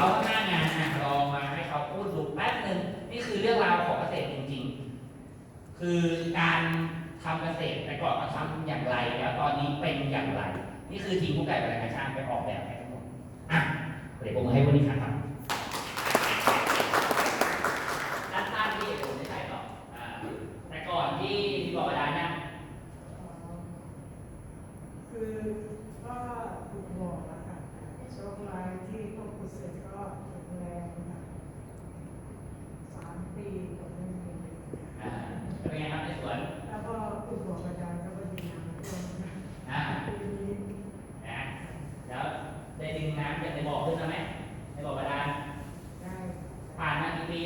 เขาข้างหน้างานอะลองมาให้เขาพูดดูแป๊บหนึ่งนี่คือเรื่องราวของเกษตรจริง ๆ คือการทำเกษตรแต่ก่อนเขาทำอย่างไรแล้วตอนนี้เป็นอย่างไร นี่คือทีมผู้ไก่บริการช่างไปออกแบบให้ทั้งหมดอะเดี๋ยวผมให้วันนี้ครับด้านข้างที่ผมไม่ใช่หรอกอ่าแต่ก่อนที่ที่บอกว่าได้นะ คือก็ถูกบอกแล้วค่ะโชคลายที่พวกคุณเสร็จก็แข็งแรงค่ะสามปีก็ไม่มี อ่าเป็นไงครับในสวน แล้วก็คุณบอกอาจารย์ก็ไปดีน้ำท่วมนะ อ่า ปีนี้ นะแล้วได้ดึงน้ำจากในบ่อขึ้นมาไหมในบ่อบาดาล ได้ ผ่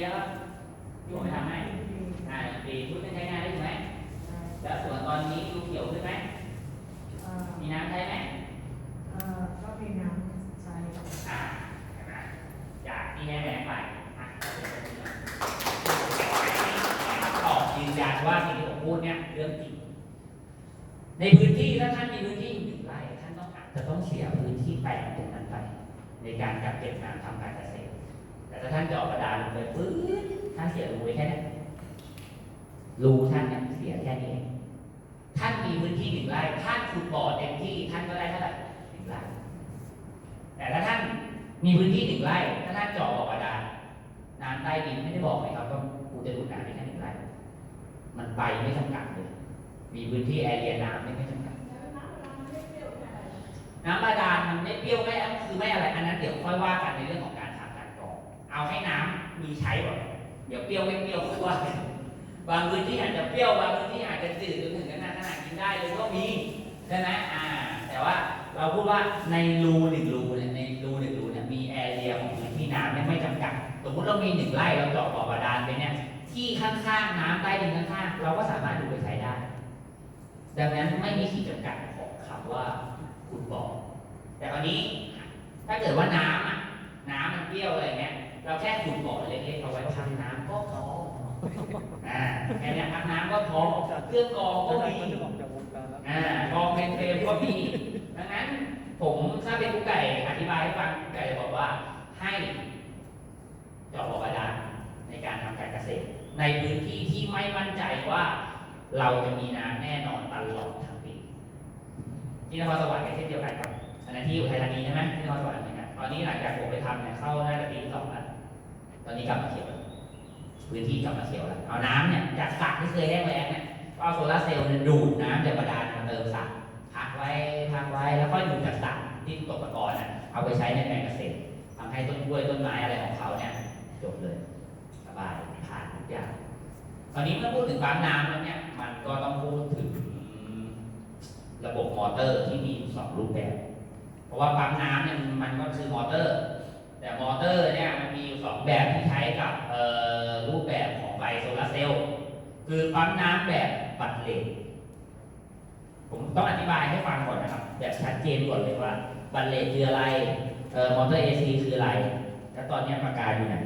านมากี่ปีแล้วครับที่ผมไปทำให้ปีอ่าปีชุดยังใช้งานได้อยู่ไหมได้แล้วสวนตอนนี้ดูเขียวขึ้นไหมเอ่อมีน้ำใช้ไหมเอ่อก็มีน้ำใช้ค่ะอ่าเห็นไหมจากที่แห้งแล้งไปอะตอบยืนยันว่าสิ่งที่ผมพูดเนี่ยเรื่องจริงในพื้นที่ถ้าท่านมีพื้นที่อยู่หนึ่งไร่ท่านต้องอาจจะต้องเสียพื้นที่แปลงตรงนั้นไป ในการกักเก็บน้ำทำการเกษตร แต่ถ้าท่านเจาะกระดานลงไปปื๊ดท่านเสียรูไว้แค่นั้นรูท่านเนี่ยเสียแค่นี้ ท่านมีพื้นที่หนึ่งไร่ท่านขุดบ่อเต็มที่ท่านก็ได้เท่าไหร่หนึ่งไร่แต่ถ้าท่านมีพื้นที่หนึ่งไร่ถ้าท่านเจาะบ่อกระดานน้ำใต้ดินไม่ได้บอกเลยครับว่ากูจะดูดน้ำได้แค่หนึ่งไร่มันไปไม่จำกัดเลย มีพื้นที่แอเรียน้ำไม่ไม่จำกัดน้ำบาดาลมันไม่เปรี้ยวไม่คือไม่อะไร อันนั้นเดี๋ยวค่อยว่ากันในเรื่องของ เอาให้น้ำมีใช้ก่อนเดี๋ยวเปรี้ยวไม่เปรี้ยวค่อยว่ากันบางพื้นที่อาจจะเปรี้ยวบางพื้นที่อาจจะจืดจนถึงขนาดขนาดกินได้เลยก็มีใช่ไหมอ่า แต่ว่าเราพูดว่าในรูหนึ่งรูเนี่ยในรูหนึ่งรูเนี่ยมีแอเรียของพื้นที่น้ำเนี่ยไม่จำกัดสมมติเรามีหนึ่งไร่เราเจาะบ่อบาดาลไปเนี่ยที่ข้างๆน้ำใต้ดินข้างๆเราก็สามารถดูไปใช้ได้ ดังนั้นไม่มีขีดจำกัดของคำว่าขุดบ่อแต่วันนี้ถ้าเกิดว่าน้ำอะน้ำมันเปรี้ยวอะไรเงี้ย เราแค่ขุดบ่อเล็กๆเอาไว้พักน้ำก็พออ่าแค่นี้พักน้ำก็พอเครื่องกรองก็มีอ่ากรองเป็นเฟรมก็มีดังนั้นผมถ้าเป็นกุ๊กไก่อธิบายให้ฟังกุ๊กไก่จะบอกว่าให้เจาะบ่อบาดาลในการทำการเกษตร ในพื้นที่ที่ไม่มั่นใจว่า เราจะมีน้ำแน่นอนตลอดทั้งปีที่นครสวรรค์ก็เช่นเดียวกันครับอันนั้นที่อยู่ไทยธานีใช่ไหมที่นครสวรรค์เหมือนกันตอนนี้หลังจากผมไปทำเนี่ยเข้าน่าจะปีที่สองแล้ว ตอนนี้กลับมาเขียวพื้นที่กลับมาเขียวแล้วเอาน้ำเนี่ยจากสระที่เคยแห้งแล้งเนี่ยก็เอาโซลาเซลล์เนี่ยดูดน้ำจากบาดาลมาเติมสระพักไว้พักไว้แล้วก็ดูดจากสระที่ตกตะกอนน่ะเอาไปใช้ในแปลงเกษตรทำให้ต้นกล้วยต้นไม้อะไรของเขาเนี่ยจบเลยสบายผ่านทุกอย่างตอนนี้เมื่อพูดถึงปั๊มน้ำแล้วเนี่ยมันก็ต้องพูดถึงระบบมอเตอร์ที่มีสองรูปแบบ เพราะว่าปั๊มน้ำเนี่ยมันก็คือมอเตอร์ แต่มอเตอร์เนี่ยมันมีอยู่สองแบบที่ใช้กับรูปแบบของไฟโซลาร์เซลล์คือปั๊มน้ำแบบบัตรเลนผมต้องอธิบายให้ฟังก่อนนะครับ แบบชัดเจนก่อนเลยว่า บัตรเลนคืออะไรมอเตอร์เอซีคืออะไร แล้วตอนนี้ปากกาอยู่ไหน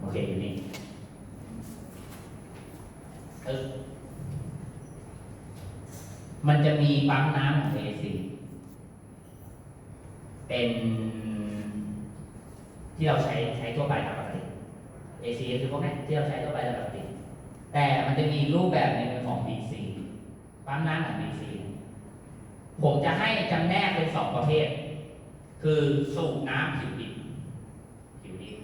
โอเคอยู่นี่มันจะมีปั๊มน้ำของ AC เป็น ที่เราใช้ใช้ทั่วไปตามปกติ AC ก็คือพวกนี้ที่เราใช้ทั่วไปตามปกติ แต่มันจะมีรูปแบบหนึงของ DC ปั๊มน้ำของ DC ผมจะให้จำแนกเป็นสองประเภท คือสูบน้ำผิวดินผิวดิน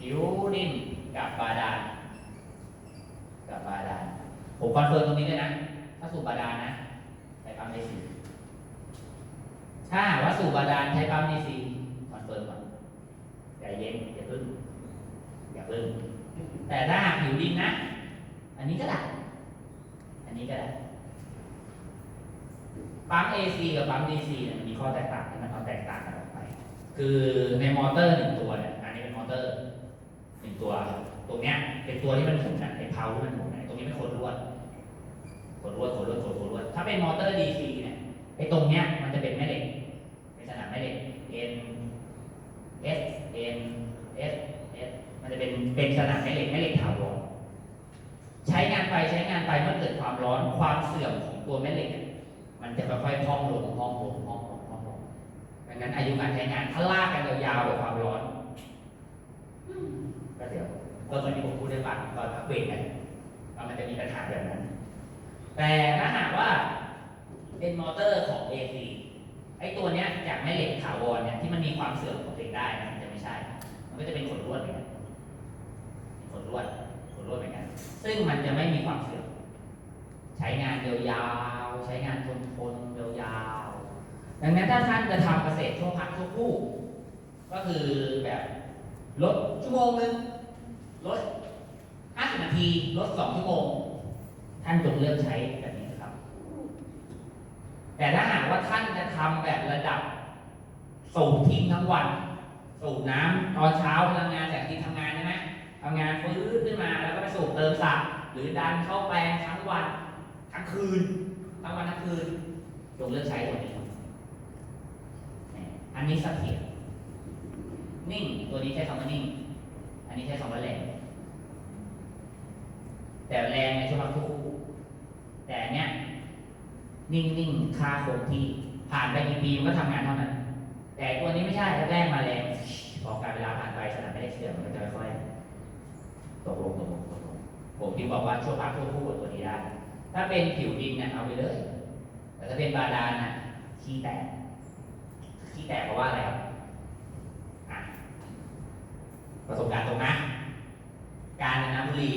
ผิวดินกับบาดาลกับบาดาลผมคอนเฟิร์มตรงนี้ด้วยนะ ถ้าสูบบาดาลนะใช้ปั๊มดีซีถ้าว่าสูบบาดาลใช้ปั๊มดีซีคอนเฟิร์มก่อนใจ เย็นอย่าพึ่งอย่าพึ่งแต่ถ้าหิวดินนะ อันนี้ก็ได้ อันนี้ก็ได้ ปั๊ม AC กับปั๊ม DC เนี่ยมันมีข้อแตกต่างที่มันเอาแตกต่างกันออกไป คือในมอเตอร์หนึ่งตัวเนี่ย อันนี้เป็นมอเตอร์หนึ่งตัว ตรงเนี้ยเป็นตัวที่มันหมุนนะไอ้เพาที่มันหมุนนะตรงนี้เป็นขดลวดขดลวดขดลวดขดลวด ถ้าเป็นมอเตอร์ DC เนี่ย ไอ้ตรงเนี้ยมันจะเป็นแม่เหล็ก เป็นสนามแม่เหล็ก N S N S S มันจะเป็นเป็นสนามแม่เหล็กแม่เหล็กถาวรใช้งานไปใช้งานไปเมื่อเกิดความร้อนความเสื่อมของตัวแม่เหล็ก มันจะค่อยๆพองลงพองลงพองลงพองลงดังนั้นอายุการใช้งานถ้าลากกันยาวๆกับความร้อนก็เดี๋ยวก็เหมือนที่ผมพูดได้ฟังตอนพักเบรกไงว่ามันจะมีปัญหาแบบนั้น แต่ถ้าหากว่าเป็นมอเตอร์ของ AC ไอ้ตัวเนี้ยจากแม่เหล็กถาวรเนี่ยที่มันมีความเสื่อมของเหล็กได้นะ ก็จะเป็นขนลวดเหมือนกันขนลวดขนลวดเหมือนกัน ซึ่งมันจะไม่มีความเสื่อมใช้งานยาวๆใช้งานทนทนยาวๆดังนั้นถ้าท่านจะทำเกษตรช่วงพักช่วงคู่ก็คือแบบลดชั่วโมงหนึงลด50นาทีลด2ชั่วโมง ท่านจงเลือกใช้แบบนี้นะครับ แต่ถ้าหากว่าท่านจะทำแบบระดับสูบทิ้งทั้งวัน สูบน้ำตอนเช้าพลังงานจากที่ทำงานใช่ไหมทำงานฟื้นขึ้นมาแล้วก็ไปสูบเติมสระหรือดันเข้าแปลงทั้งวันทั้งคืนทั้งวันทั้งคืนจงเลือกใช้ตัวนี้ อันนี้เสถียรนิ่งตัวนี้ใช้คำว่านิ่ง อันนี้ใช้คำว่าแรงแต่แรงในช่วงพักทุกคู่แต่เนี้ยนิ่งนิ่งๆค่าคงที่ผ่านไปกี่ปีมันก็ทำงานเท่านั้น แต่ตัวนี้ไม่ใช่แรกมาแรงพอการเวลาผ่านไปสนามไม่ได้เสื่อมมันก็จะค่อยๆตกลงตกลงตกลงผมที่บอกว่าช่วงพักช่วงคู่กับตัวนี้ได้ถ้าเป็นผิวดินเนี่ยเอาไปเลย แต่ถ้าเป็นบาดาลน่ะขี้แตกขี้แตกเพราะว่าอะไรครับอะประสบการณ์ตรงนะการจนบุรี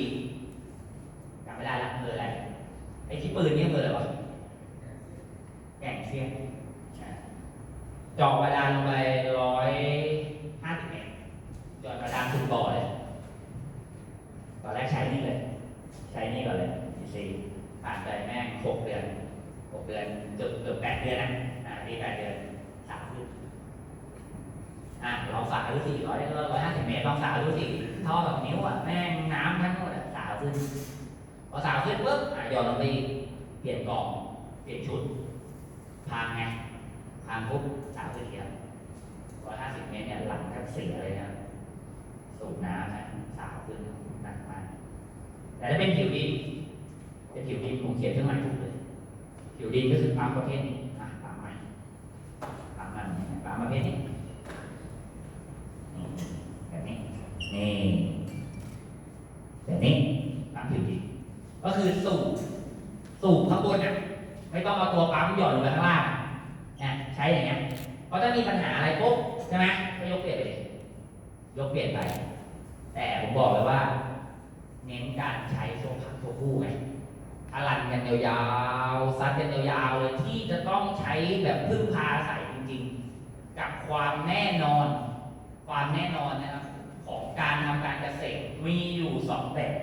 จำไม่ได้ละอำเภออะไรไอ้ที่ปืนนี่อำเภออะไรวะแก่งเซียนอะ เจาะบาดาลลงไปร้อยห้าสิบเมตรเจาะบาดาลสุดบ่อเลยตอนแรกใช้นี่เลย ใช้นี่ก่อนเลยทีซีผ่านไปแม่งหกเดือนหกเดือนเกือบเกือบแปดเดือนนะอ่าที่แปดเดือนสามขึ้นอะลองสาวดูสิร้อยร้อยห้าสิบเมตรลองสาวดูสิท่อแบบนิ้วอะแม่งน้ำทั้งหมดอะสาวขึ้นพอสาวขึ้นปุ๊บอะหย่อนลงไปเปลี่ยนกล่องเปลี่ยนชุดพังไง พังปุ๊บสาวขึ้นเทียมร้อยห้าสิบเมตรเนี่ยหลังแทบเสียเลยนะสูบน้ำนะสาวขึ้นหนักมากแต่ถ้าเป็นผิวดินเป็นผิวดินผมเขียนเครื่องหมายถูกเลยผิวดินก็คือปั๊มประเภทนี้อะปั๊มใหม่ปั๊มมันปั๊มประเภทนี้นี่แบบนี้นี่แบบนี้ปั๊มผิวดินก็คือสูบสูบข้างบนอะไม่ต้องเอาตัวปั๊มหย่อนลงไปข้างล่าง นะใช้อย่างเงี้ยเพราะถ้ามีปัญหาอะไรปุ๊บใช่ไหมก็ยกเปลี่ยนไปเลยยกเปลี่ยนไป แต่ผมบอกเลยว่า เน้นการใช้ช่วงพักตัวคู่ไงอลันกันยาวๆซัดกันยาวๆเลยที่จะต้องใช้แบบพึ่งพาอาศัยจริง ๆ กับความแน่นอน ความแน่นอนนะครับของการทำการเกษตรมีอยู่สองแบบ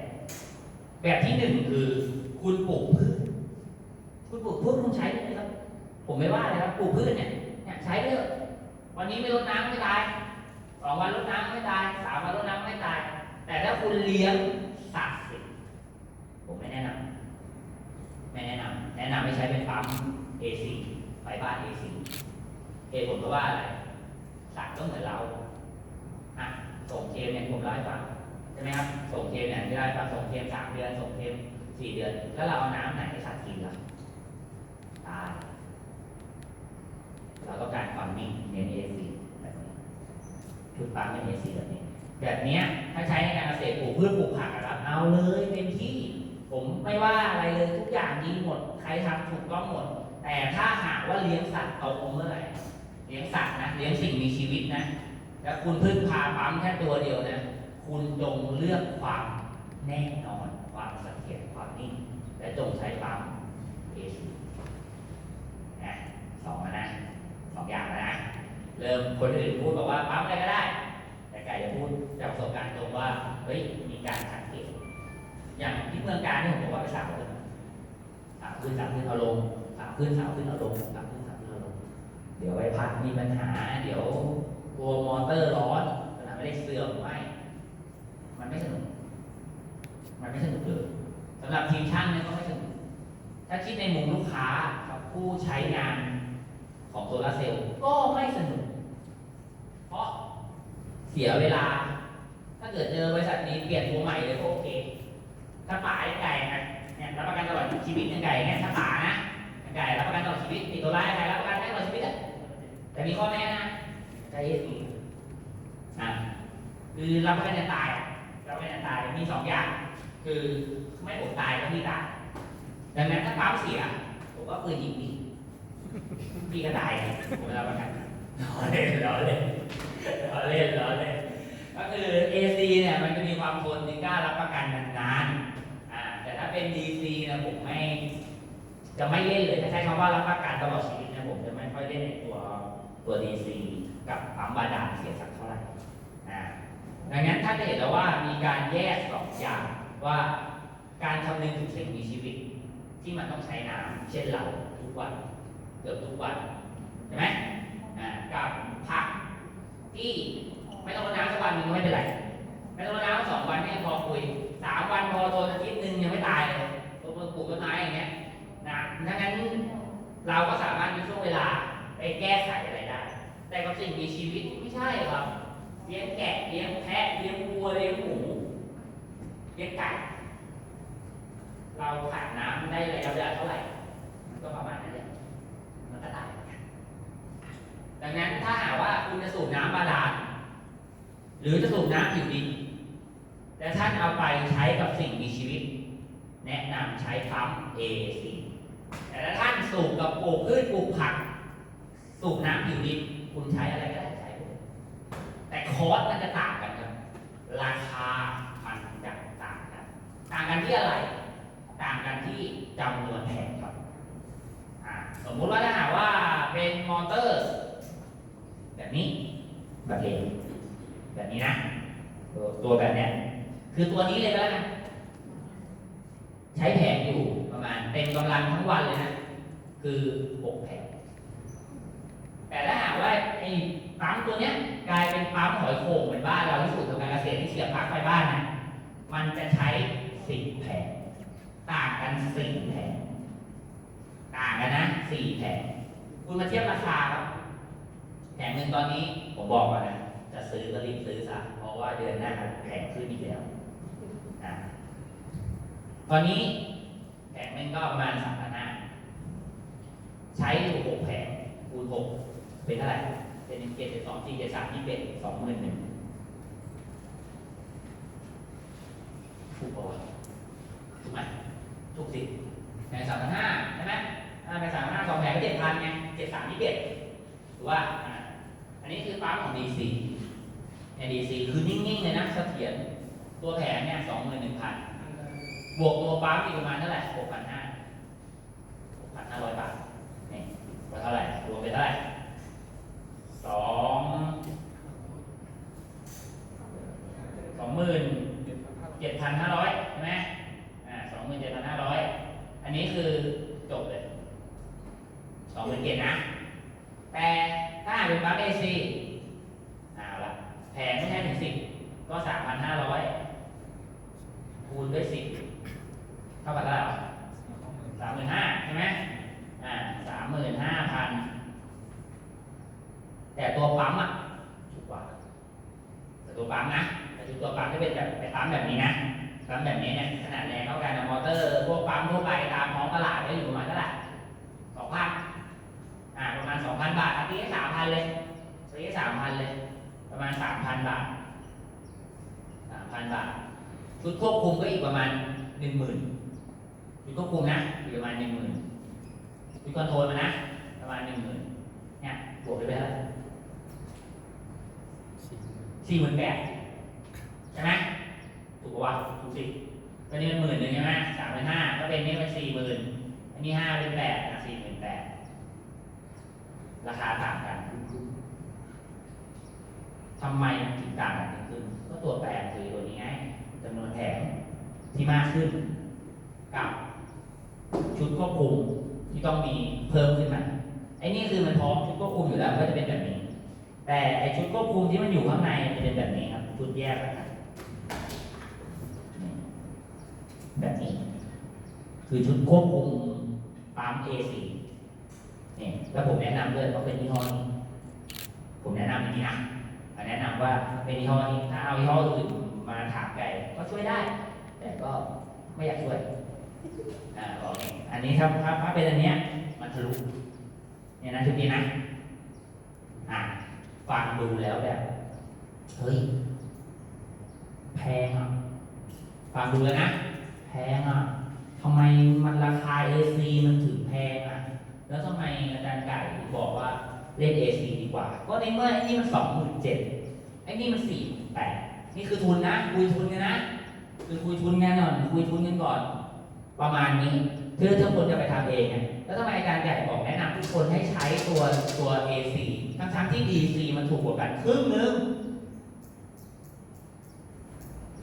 แบบที่หนึ่งคือ คุณปลูกพืชคุณปลูกพืชคุณใช้ได้ไหมครับ ผมไม่ว่าเลยครับปลูกพืชเนี่ยเนี่ยใช้ไปเถอะวันนี้ไม่รดน้ำไม่ตายสองวันรดน้ำไม่ตายสามวันรดน้ำไม่ตาย แต่ถ้าคุณเลี้ยงสัตว์สิผมไม่แนะนำไม่แนะนำแนะนำไม่ใช้เป็นปั๊ม AC ไฟบ้าน AC เหตุผลเพราะว่าอะไรสัตว์ก็เหมือนเราอะส่งเคมเนี่ยผมเล่าให้ฟังใช่ไหมครับส่งเคมเนี่ยที่เล่าให้ฟังส่งเคมสามเดือนส่งเคมสี่เดือน แล้วเราเอาน้ำไหนให้สัตว์กินล่ะตาย เราต้องการความนิ่งเน้น AC แบบนี้ชุดปั๊มเป็น AC แบบนี้ แบบนี้ถ้าใช้ในการเกษตรปลูกพืชปลูกผักอะครับเอาเลยเต็มที่ ผมไม่ว่าอะไรเลยทุกอย่างดีหมด ใครทำถูกต้องหมด แต่ถ้าหากว่าเลี้ยงสัตว์เอาเมื่อไหร่เลี้ยงสัตว์นะเลี้ยงสิ่งมีชีวิตนะแล้วคุณพึ่งพาปั๊มแค่ตัวเดียวนะคุณจงเลือกความแน่นอนความเสถียรความนิ่ง และจงใช้ปั๊มเอซีนะสองนะ องอย่างแล้วนะ เริ่มคนอื่นพูดบอกว่าปั๊มอะไรก็ได้ แต่กายจะพูดจากประสบการณ์ตรงว่า เฮ้ย มีการสังเกตอย่างที่เมืองการที่ผมบอกว่าไปสาวขึ้นสาวขึ้นสาวขึ้นเอาลงสาวขึ้นสาวขึ้นเอาลงสาวขึ้นสาวขึ้นเอาลง เดี๋ยวใบพัดมีปัญหา เดี๋ยวตัวมอเตอร์ร้อนสนามไม่ได้เสื่อมไม่มันไม่สนุก มันไม่สนุกเลยสำหรับทีมช่างเนี่ยก็ไม่สนุก ถ้าคิดในมุมลูกค้ากับผู้ใช้งาน ของโซลาร์เซลล์ก็ไม่สนุก เพราะเสียเวลา ถ้าเกิดเจอบริษัทนี้เปลี่ยนตัวใหม่เลยก็โอเค ถ้าป่าไอ้ไก่นะเนี่ยรับประกันตลอดชีวิตยังไก่เนี่ยถ้าป่านะยังไก่รับประกันตลอดชีวิตติดตัวร้ายไก่รับประกันได้ตลอดชีวิตอะแต่มีข้อแม้นะใจเย็นอะคือรับประกันจะตายอะไปไม่นานตายมีสองอย่าง คือไม่ผมตายก็พี่ตายดังนั้นถ้าปั๊มเสียผมว่าปืนยิงพี่ พี่ก็ตายผมรับประกันล้อเล่นล้อเล่นล้อเล่นล้อเล่นก็คือ AC เนี่ยมันจะมีความทนถึงกล้ารับประกันนานๆอ่าแต่ถ้าเป็น DC นะผมไม่ จะไม่เล่นเลยถ้าใช้คำว่ารับประกันตลอดชีวิตนะผมจะไม่ค่อยเล่นในตัวตัว DC กับปั๊มบาดาลเสียสักเท่าไหร่อ่าดังนั้นถ้าจะเห็นแล้วว่ามีการแยกสองอย่างว่าการคำนึงถึงสิ่งมีชีวิต ที่มันต้องใช้น้ำเช่นเราทุกวัน เกือบทุกวันใช่ไหมอ่ากับผักที่ไม่ต้องรดน้ำสักวันหนึงก็ไม่เป็นไร ไม่ต้องรดน้ำสองวันไม่พอคุยสามวันพอโดนอาทิตย์หนึ่งยังไม่ตายเลยตัวปลูกต้นไม้อย่างเงี้ยนะดังนั้นเราก็สามารถมีช่วงเวลาไปแก้ไขอะไรได้ แต่กับสิ่งมีชีวิตไม่ใช่ครับเลี้ยงแกะเลี้ยงแพะเลี้ยงวัวเลี้ยงหมูเลี้ยงไก่เราขาดน้ำได้ระยะเวลาเท่าไหร่ มันก็ประมาณนั้นแหละมันก็ตายเหมือนกันดังนั้น ถ้าหากว่าคุณจะสูบน้ำบาดาลหรือจะสูบน้ำผิวดินแต่ท่านเอาไปใช้กับสิ่งมีชีวิต แนะนำใช้ปั๊ม AC แต่ถ้าท่านสูบกับปลูกพืชปลูกผัก สูบน้ำผิวดินคุณใช้อะไรก็ได้ใช้หมดแต่คอสมันจะต่างกันครับ ราคามันจะต่างกัน ต่างกันที่อะไร ต่างกันที่จำนวนแผงครับสมมุติว่าถ้าหากว่าเป็นมอเตอร์ แบบนี้แบบนี้แบบนี้นะตัวแบบเนี้ยคือตัวนี้เลยก็แล้วกันใช้แผงอยู่ประมาณเต็มกำลังทั้งวันเลยนะคือ6แผงแต่ถ้าหากว่าไอ้ปั๊มตัวเนี้ยกลายเป็นปั๊มหอยโข่งเหมือนบ้านเราที่สูตรทำการเกษตรที่เสียบปลั๊กไฟบ้านนะมันจะใช้10แผงต่างกัน4แผงต่างกันนะ4แผงคุณมาเทียบราคาครับ แผงหนึ่งตอนนี้ผมบอกก่อนนะ จะซื้อก็รีบซื้อซะเพราะว่าเดือนหน้าแผงขึ้นอีกแล้วอะตอนนี้แผงหนึงก็ประมาณสามพันห้าใช้อยู่หกแผงคูณหกเป็นเท่าไหร่เป็นหนึ่งเจ็ดสองสี่เจ็ดสามยี่สิบเอ็ดสองหมื่นหนึ่งถูกปะวะถูกไหมถูกสิแผงสามพันห้าใช่ไหมอ่าแผงสามพันห้าสองแผงก็เจ็ดพันไงเจ็ดสามยี่สิบเอ็ดถูกว่า นนี้คือปั๊มของ DC ใน DC คือนิ่งๆเลยนะเสถียรตัวแผงเนี่ยสองหมื่นหนึ่งพันบวกตัวปั๊มอีกประมาณเท่าไหร่หกพันห้าหกพันห้าร้อยบาทนี่ว่าเท่าไหร่รวมเป็นเท่าไหร่สองสองหมื่นเจ็ดพันห้าร้อยใช่ไหมอ่าสองหมื่นเจ็ดพันห้าร้อยอันนี้คือจบเลยสองหมื่นเจ็ดนะแต่ ถ้าหากเป็นปั๊มเอซีเอาละแผงไม่ใช่ถึงสิบก็สามพันห้าร้อยคูณด้วยสิบเท่ากับเท่าไหร่สามหมื่นห้าใช่ไหมอ่าสามหมื่นห้าพันแต่ตัวปั๊มอะถูกกว่าแต่ตัวปั๊มนะแต่ตัวปั๊มจะเป็นแบบไปปั๊มแบบนี้นะปั๊มแบบนี้เนี่ยขนาดแรงเท่ากันมอเตอร์พวกปั๊มทั่วไปตามท้องตลาดก็อยู่ประมาณเท่าไหร่สองพันอ่า ประ มาณสองพันบาทตีให้สามพันเลยตีให้สามพันเลย ประมาณสามพันบาทสามพันบาท ชุดควบคุมก็อีกประมาณหนึ่งหมื่นชุดควบคุมนะอยู่ประมาณหนึ่งหมื่นชุดคอนโทรลมานะ ประมาณหนึ่งหมื่นเนี่ยบวกไปเท่าไหร่สี่หมื่นแปดใช่ไหมถูกปะวะถูกสิก็นี่มันหมื่นหนึ่งใช่ไหมสามพันห้าก็เป็นนี่เป็นสี่หมื่นอันนี้ห้าเป็นแปดอะสี่หมื่น ราคาต่างกันทำไมมันถึงต่างกันขึ้น ก็ตัวแปรคือตัวนี้ไงจำนวนแผงที่มากขึ้น กับชุดควบคุมที่ต้องมีเพิ่มขึ้นมาไอ้นี่คือมันพร้อมชุดควบคุมอยู่แล้วก็จะเป็นแบบนี้ แต่ไอ้ชุดควบคุมที่มันอยู่ข้างในมันจะเป็นแบบนี้ครับชุดแยกกันนี่แบบนี้ คือชุดควบคุมปั๊ม A4 นี่ แล้วผมแนะนำด้วยต้องเป็นยี่ห้อนี้ผมแนะนำอย่างนี้นะแนะนำว่าเป็นยี่ห้อนี้ถ้าเอายี่ห้ออื่นมาถามไก่ก็ช่วยได้ แต่ก็ไม่อยากช่วยอ่าบอกเองอันนี้ถ้าถ้าเป็นอันเนี้ยมันทะลุเนี่ยนะชุดนี้นะอ่าฟังดูแล้วแบบเฮ้ยแพงอะฟังดูแล้วนะแพงอะ บอกว่าเล่น AC ดีกว่า ก็ในเมื่อไอ้นี่มันสองหมื่นเจ็ดไอ้นี่มันสี่แปดนี่คือทุนนะ คุยทุนกันนะ คือคุยทุนกันก่อนคุยทุนกันก่อน ประมาณนี้เพื่อทุกคนจะไปทำเองไงแล้วทำไมอาจารย์ใหญ่บอกแนะนำทุกคนให้ใช้ตัวตัว AC ทั้งๆที่ DC มันถูกกว่ากันครึ่งนึง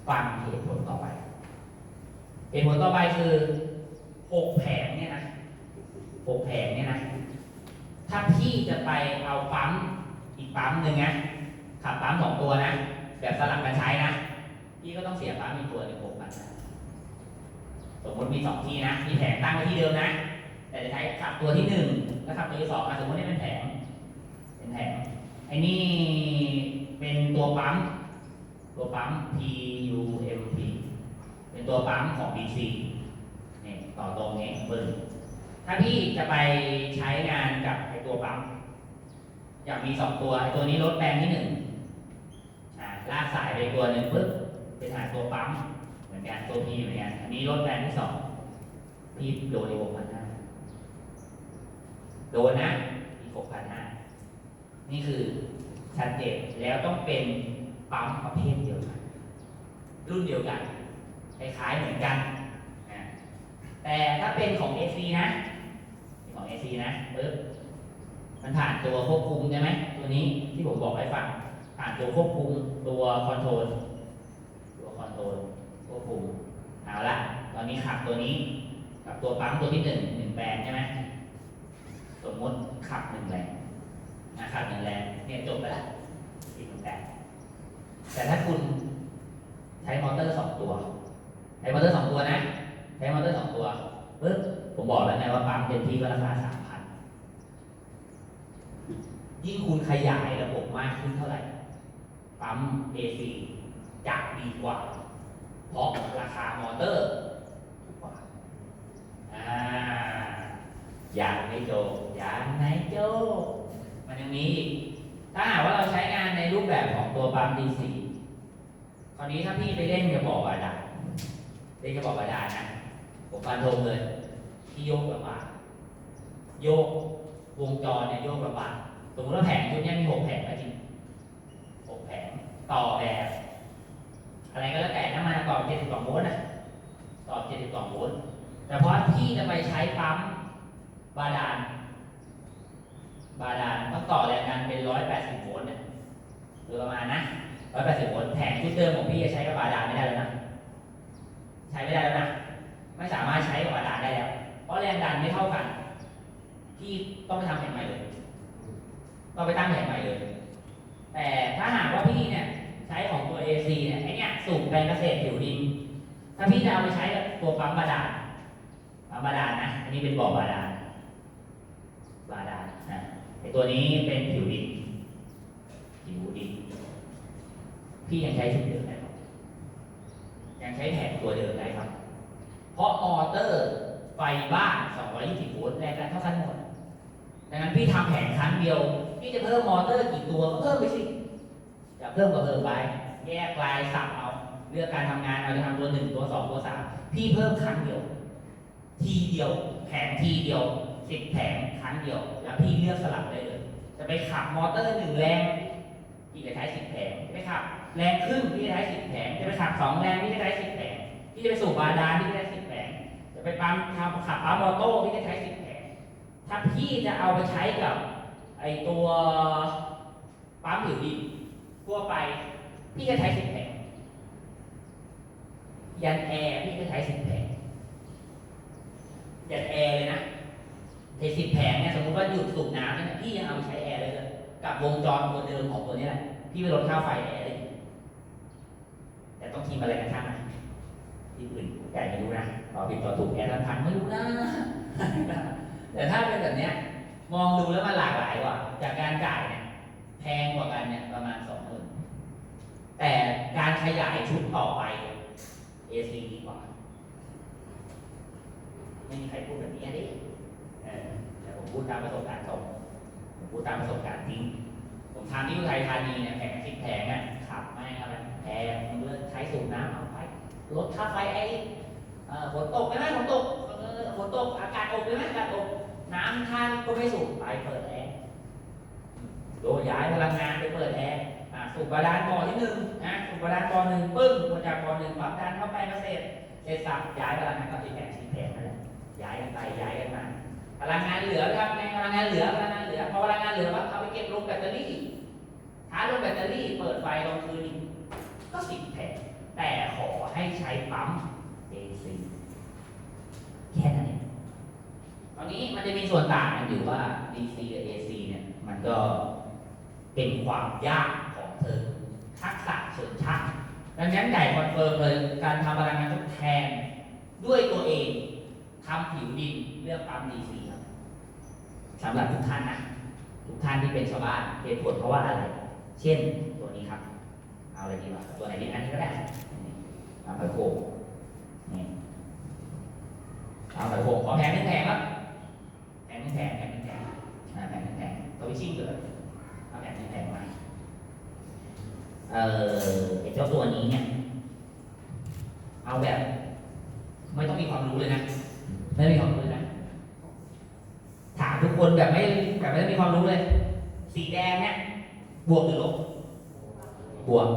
ฟังเหตุผลต่อไป เหตุผลต่อไปคือหกแผงเนี่ยนะหกแผงเนี่ยนะ ถ้าพี่จะไปเอาปั๊มอีกปั๊มหนึ่งนะขับปั๊มสองตัวนะ แบบสลับกันใช้นะ พี่ก็ต้องเสียปั๊มอีกตัวหนึ่งหกพันสมมติมีสองที่นะ มีแผงตั้งไว้ที่เดิมนะ แต่จะใช้ขับตัวที่หนึ่งแล้วขับตัวที่สองสมมตินี่เป็นแผงเป็นแผงไอ้นี่เป็นตัวปั๊ม ตัวปั๊ม PUMP เป็นตัวปั๊มของ DC เนี่ยต่อตรงนี้เบิ้ลถ้าพี่จะไปใช้งานกับ ตัวปั๊มอยากมีสองตัวไอ้ตัวนี้ลดแรงที่หนึ่งลากสายไปตัวหนึ่งปึ๊บไปหาตัวปั๊มเหมือนกันตัว P เหมือนกันอันนี้ลดแรงที่สองพี่โดนในหกพันห้าโดนนะอีกหกพันห้านี่คือชัดเจนแล้วต้องเป็นปั๊มประเภทเดียวกัน รุ่นเดียวกันคล้ายๆเหมือนกันแต่ถ้าเป็นของ AC นะ ของ AC นะปึ๊บ มันผ่านตัวควบคุมใช่ไหมตัวนี้ที่ผมบอกให้ฟังผ่านตัวควบคุมตัวคอนโทรลตัวคอนโทรลควบคุมเอาละตอนนี้ขับตัวนี้กับตัวปั๊มตัวที่หนึ่งหนึ่งแรงใช่ไหมสมมติขับหนึ่งแรงนะขับหนึ่งแรงเนี่ยจบไปแล้วอีกหนึ่งแรงแต่ถ้าคุณใช้มอเตอร์สองตัวใช้มอเตอร์สองตัวนะใช้มอเตอร์สองตัวปึ๊บผมบอกแล้วไงว่าปั๊มเต็มที่ก็ราคาสาม ยิ่งคุณขยายระบบมากขึ้นเท่าไหร่ ปั๊ม AC จะดีกว่า เพราะราคามอเตอร์ถูกกว่าอ่าอย่างไม่โจบอย่างไหนโจบมันยังมีอีกถ้าหากว่าเราใช้งานในรูปแบบของตัวปั๊ม DC คราวนี้ถ้าพี่ไปเล่นกับบ่อบาดาลเล่นกับบ่อบาดาลนะผมฟันธงเลย ที่โยกลำบากโยกวงจรเนี่ยโยกลำบาก สมมติว่าแผงชุดนี้มีหกแผงก็จริงหกแผงต่อแบบอะไรก็แล้วแต่ถ้ามันต่อ72โวลต์นะต่อ72โวลต์แต่พอพี่จะไปใช้ปั๊มบาดาล บาดาลต้องต่อแรงดันเป็น180โวลต์เนี่ยโดยประมาณนะ180โวลต์แผงชุดเดิมของพี่จะใช้กับบาดาลไม่ได้แล้วนะใช้ไม่ได้แล้วนะไม่สามารถใช้กับบาดาลได้แล้วเพราะแรงดันไม่เท่ากัน พี่ต้องไปทำแผงใหม่เลย ต้องไปตั้งแผงใหม่เลย แต่ถ้าหากว่าพี่เนี่ยใช้ของตัว AC เนี่ยไอเนี่ยสูบแปลงเกษตรผิวดิน ถ้าพี่จะเอาไปใช้กับตัวปั๊มบาดาลปั๊มบาดาลนะ อันนี้เป็นบ่อบาดาลบาดาลนะไอตัวนี้เป็นผิวดิน ผิวดิน พี่ยังใช้ชุดเดิมได้ครับ ยังใช้แผงตัวเดิมได้ครับ เพราะมอเตอร์ไฟบ้าน 220 โวลต์แรงดันเท่ากันหมด ดังนั้นพี่ทำแผงครั้งเดียว พี่จะเพิ่มมอเตอร์กี่ตัวก็เพิ่มไปสิจะเพิ่มก็เพิ่มไป แยกลายสับเอาเลือกการทำงานเอาจะทำตัวหนึ่งตัวสองตัวสามพี่เพิ่มครั้งเดียว ทีเดียวแผงทีเดียวสิบแผงครั้งเดียว แล้วพี่เลือกสลับได้เลย จะไปขับมอเตอร์หนึ่งแรงพี่จะใช้สิบแผงไปขับแรงครึ่งพี่จะใช้สิบแผงจะไปขับสองแรงพี่จะใช้สิบแผงพี่จะไปสูบบาดาลพี่จะได้สิบแผงจะไปปั๊มทำขับปั๊มมอโต้พี่จะใช้สิบแผงถ้าพี่จะเอาไปใช้กับ ตัวปั๊มผิวดินทั่วไป พี่จะใช้สิบแผงยันแอร์พี่ก็ใช้สิบแผงยันแอร์เลยนะไอสิบแผงเนี่ยสมมติว่าหยุดสูบน้ำเนี่ยพี่ยังเอาไปใช้แอร์เลยเลยกับวงจรตัวเดิมของตัวนี้แหละพี่ไปลดค่าไฟแอร์เลยแต่ต้องทีมอะไรกันช่างนะที่อื่นไก่ไม่รู้นะต่อผิดต่อถูกแอร์ทันพันไม่รู้นะแต่ถ้าเป็นแบบเนี้ย มองดูแล้วมันหลากหลายกว่า จากการจ่ายเนี่ยแพงกว่ากันเนี่ยประมาณสองหมื่นแต่การขยายชุดต่อไป AC ดีกว่า ไม่มีใครพูดแบบนี้ดิเออแต่ผมพูดตามประสบการณ์ตรงผมพูดตามประสบการณ์จริง ผมทำที่อุทัยธานีเนี่ยแผงสิบแผงอะขับไม่ครับแพงมันเลือกใช้สูบน้ำเอาไปลดค่าไฟไอ้ฝนตกใช่ไหมฝนตกออฝนตกอากาศอบใช่ไหมอากาศอบ น้ำท่านก็ไม่สูบไปเปิดแอร์โดยย้ายพลังงานไปเปิดแอร์สูบบาดาลบ่อที่หนึ่งนะสูบบาดาลบ่อหนึ่งปึ้งมาจากบ่อหนึ่งปั๊บดันเข้าไปเกษตรเสร็จสับย้ายพลังงานก็ติดแผงชิ้นแผงนั่นแหละย้ายกันไปย้ายกันมาพลังงานเหลือครับในพลังงานเหลือพลังงานเหลือพอพลังงานเหลือปั๊บเอาไปเก็บลงแบตเตอรี่ชาร์จลงแบตเตอรี่เปิดไฟลงคืนกก็ติดแผงแต่ขอให้ใช้ปั๊ม AC แค่นั้นเอง ตอนนี้มันจะมีส่วนต่างกันอยู่ว่า DC กับ AC เนี่ย มันก็เป็นความยากของเธอทักษะเชิงช่างดังนั้นใหญ่คอนเฟิร์มเลยการทำพลังงานทดแทนด้วยตัวเองทำผิวดินเลือกปั๊ม DC ครับสำหรับทุกท่านนะทุกท่านที่เป็นชาวบ้านเหตุผลเพราะว่าอะไร เช่นตัวนี้ครับ เอาอะไรดีวะตัวไหนดีอันนี้ก็ได้เอาไปโขกนี่เอาไปโขกขอแพงหนึ่งแพงครับ แพงหนึ่งแพงแพงหนึ่งแพงอ่าแพงหนึ่งแพงตัวชิ่งเลยเอาแพงหนึ่งแพงมาเอ่อเจ้าตัวนี้เนี่ย เอาแบบ ไม่ต้องมีความรู้เลยนะ ไม่ต้องมีความรู้เลยนะ ถามทุกคนแบบไม่แบบไม่ต้องมีความรู้เลย สีแดงเนี่ยบวกหรือลบบวก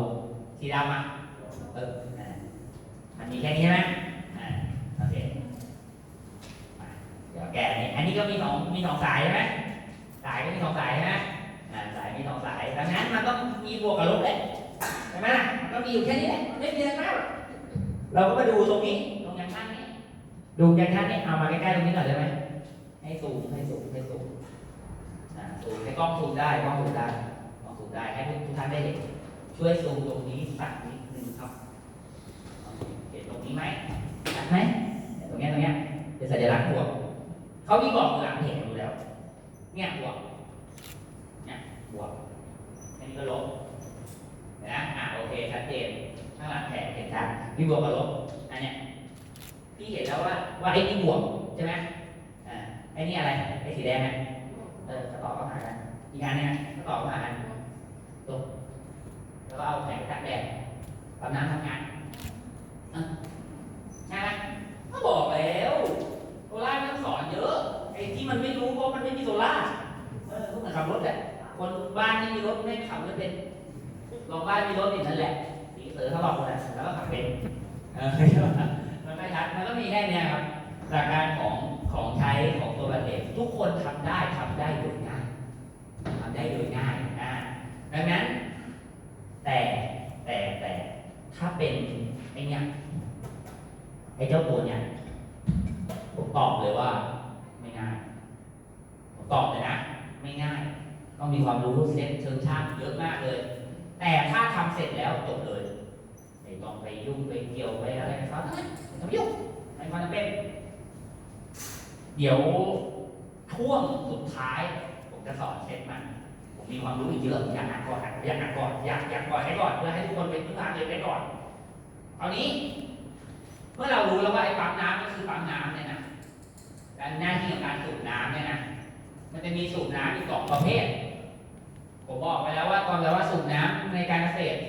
สีดำอะเออมันมีแค่นี้ใช่ไหมอ่าโอเคมาเดี๋ยว แกะอันนี้อันนี้ก็มีสองมีสองสายใช่ไหมสายก็มีสองสายใช่ไหมสายมีสองสายดังนั้นมันต้องมีบวกกับลบแหละใช่ไหมล่ะมันก็มีอยู่แค่นี้แหละไม่มีอะไรมากเราก็มาดูตรงนี้ตรงยังข้างนี้ดูยังข้างนี้เอามาใกล้ๆตรงนี้หน่อยได้ไหมให้ซูมให้ซูมให้ซูมอ่าซูมให้กล้องซูมได้กล้องซูมได้กล้องซูมได้ให้ทุกท่านได้เห็นช่วยซูมตรงนี้สักนิดนึงครับเห็นตรงนี้ไหมชัดไหมตรงเนี้ยตรงเนี้ยเป็นสัญลักษณ์บวก เขามีบอกหลังเห็นอยู่แล้ว เนี่ยบวกเนี่ยบวกอันนี้ก็ลบนะอะโอเคชัดเจนข้างหลังแผลเห็นชัดพี่บวกกับลบอันเนี้ยพี่เห็นแล้วว่าว่าไอ้นี่บวกใช่ไหมอ่าไอ้นี่อะไรไอ้สีแดงเนี่ยเออก็ต่อเข้าหากันอีกอันเนี่ยก็ต่อเข้าหากันตรงแล้วก็เอาแผงตากแดดปั๊มน้ำทำงานอะ คนบ้านไม่มีรถไม่ขับไม่เป็นลองบ้านมีรถอย่นั้นแหละสีเสือเขาบอกเลยแล้วก็ขับเป็นมันไม่ชัดมันก็มีแค่นี้ครับหลักการของของใช้ของตัวแบบเด็กทุกคนทำได้ทำได้โดยง่ายทำได้โดยง่ายอ่าดังนั้น แต่แต่แต่ถ้าเป็นไอเนี้ยไอเจ้าตัวเนี้ยผมตอบเลยว่า ไม่ง่ายผมตอบเลยนะ ไม่ง่าย ต้องมีความรู้เซนเชิงช่างเยอะมากเลย แต่ถ้าทำเสร็จแล้วจบเลยไม่ต้องไปยุ่งไปเกี่ยวไปอะไรกับเขาไม่ต้องยุ่งไม่ควรจะเป็น เดี๋ยวช่วงสุดท้าย ผมจะสอนเซตมัน ผมมีความรู้อีกเยอะอยากอ่านก่อนอะอยากอ่านก่อนอยากอยากก่อนให้ก่อนเพื่อให้ทุกคนเป็นพื้นฐานเลยนไว้ก่อนครานี้ เมื่อเรารู้แล้วว่าไอ้ปั๊มน้ำก็คือปั๊มน้ำเนี่ยนะการหน้าที่ของการสูบน้ำเนี่ยนะมันจะมีสูบน้ำอีกสองประเภท ผมบอกไปแล้วว่าตอนแล้วว่าสูบน้ำในการเกษตร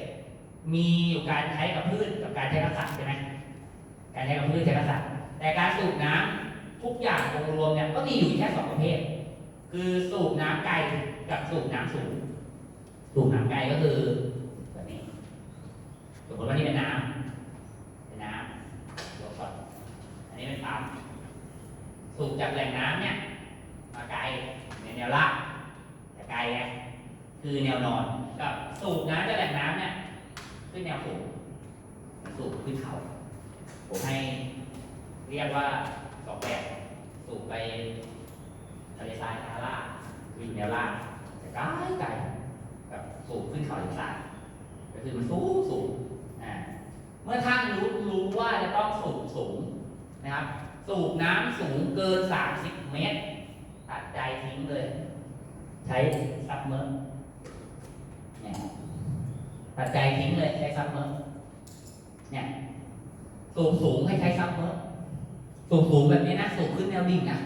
มีอยู่การใช้กับพืชกับการใช้กับสัตว์ใช่ไหมการใช้กับพืชใช้กับสัตว์แต่การสูบน้ำทุกอย่างองค์รวมเนี่ยก็มีอยู่แค่สองประเภท คือสูบน้ำไกลกับสูบน้ำสูง สูบน้ำไกลก็คือแบบนี้สมมติว่านี่เป็นน้ำเป็นน้ำยกก่อนอันนี้เป็นปั๊มสูบจากแหล่งน้ำเนี่ยมาไกลในแนวราบแต่ไกลไง คือแนวนอนกับสูบน้ำจากแหล่งน้ำเนี่ยขึ้นแนวสูงสูบขึ้นเขาผมให้เรียกว่าสองแบบสูบไปทะเลทรายซาฮาราคืออยู่แนวล่างแต่ไกลไกลแบบสูงขึ้นเขาอีสานก็คือมันสูงสูงอ่าเมื่อท่านรู้รู้ว่าจะต้องสูงสูงนะครับ สูบน้ำสูงเกิน 30 เมตร ตัดใจทิ้งเลย ใช้ซับเมอร์ เนี่ยตัดใจทิ้งเลยใช้ซับเมอร์เนี่ย สูงสูงให้ใช้ซับเมอร์สูงสูงแบบนี้นะสูงขึ้นแนวดิ่งนะ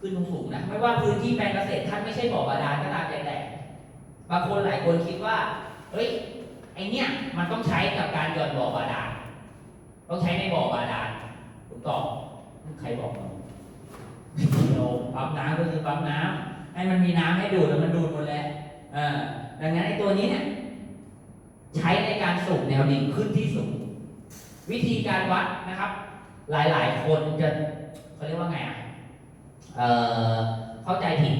ขึ้นตรงสูงนะไม่ว่าพื้นที่แปลงเกษตรท่านไม่ใช่บ่อบาดาลก็ตามใจแต่บางคนหลายคนคิดว่าเฮ้ยไอเนี้ยมันต้องใช้กับการหย่อนบ่อบาดาลต้องใช้ในบ่อบาดาลถูกต้องใครบอกเราเราปั๊มน้ำก็คือปั๊มน้ำให้มันมีน้ำให้ดูดแล้วมันดูดหมดแล้วเออ ดังนั้นไอ้ตัวนี้เนี่ยใช้ในการสูบแนวดิ่งขึ้นที่สูง วิธีการวัดนะครับ หลายๆ คนจะเขาเรียกว่าไงอะเออเข้าใจผิด